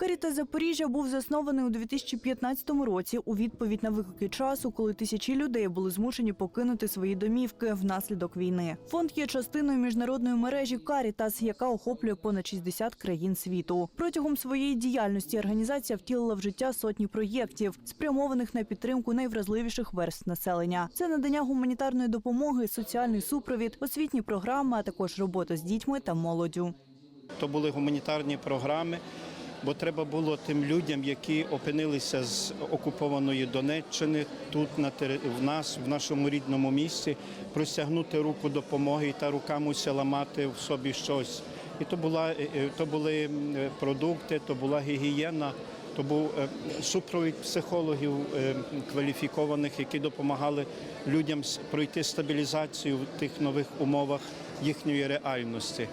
Карітас Запоріжжя був заснований у 2015 році у відповідь на виклики часу, коли тисячі людей були змушені покинути свої домівки внаслідок війни. Фонд є частиною міжнародної мережі Карітас, яка охоплює понад 60 країн світу. Протягом своєї діяльності організація втілила в життя сотні проєктів, спрямованих на підтримку найвразливіших верств населення. Це надання гуманітарної допомоги, соціальний супровід, освітні програми, а також робота з дітьми та молоддю. То були гуманітарні програми, бо треба було тим людям, які опинилися з окупованої Донеччини, тут на в нас, в нашому рідному місті, простягнути руку допомоги, та рука мусила мати в собі щось. І то була е, е, то були е, продукти, то була гігієна. То був супровід психологів кваліфікованих, які допомагали людям пройти стабілізацію в тих нових умовах їхньої реальності.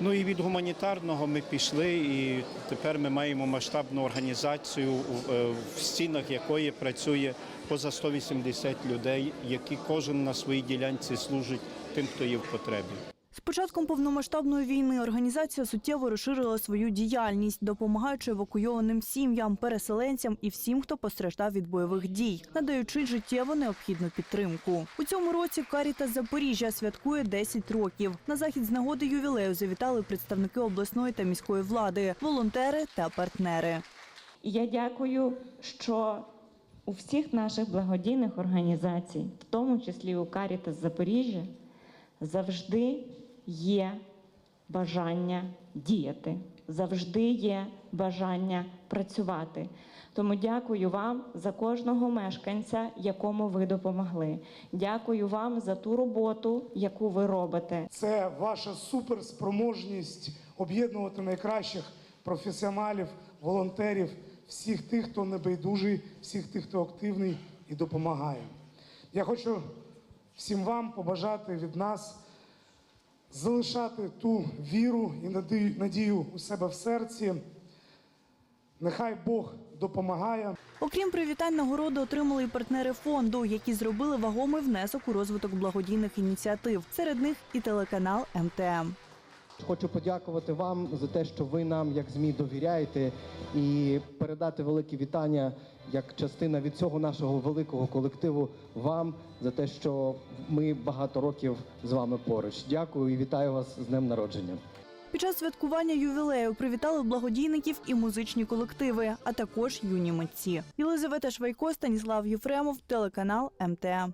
Ну і від гуманітарного ми пішли, і тепер ми маємо масштабну організацію, е, в стінах якої працює поза 180 людей, які кожен на своїй ділянці служить тим, хто є в потребі. З початком повномасштабної війни організація суттєво розширила свою діяльність, допомагаючи евакуйованим сім'ям, переселенцям і всім, хто постраждав від бойових дій, надаючи життєво необхідну підтримку. У цьому році Карітас Запоріжжя святкує 10 років. На захід з нагоди ювілею завітали представники обласної та міської влади, волонтери та партнери. Я дякую, що у всіх наших благодійних організацій, в тому числі у Карітас Запоріжжя, завжди є бажання діяти, завжди є бажання працювати. Тому дякую вам за кожного мешканця, якому ви допомогли. Дякую вам за ту роботу, яку ви робите. Це ваша суперспроможність об'єднувати найкращих професіоналів, волонтерів, всіх тих, хто небайдужий, всіх тих, хто активний і допомагає. Я хочу всім вам побажати від нас залишати ту віру і надію- у себе в серці. Нехай Бог допомагає. Окрім привітань, нагороди отримали і партнери фонду, які зробили вагомий внесок у розвиток благодійних ініціатив. Серед них і телеканал МТМ. Хочу подякувати вам за те, що ви нам, як ЗМІ, довіряєте, і передати велике вітання як частина від цього нашого великого колективу вам за те, що ми багато років з вами поруч. Дякую і вітаю вас з днем народження. Під час святкування ювілею привітали благодійників і музичні колективи, а також юні митці. Єлизавета Швайко, Станіслав Єфремов, телеканал МТМ.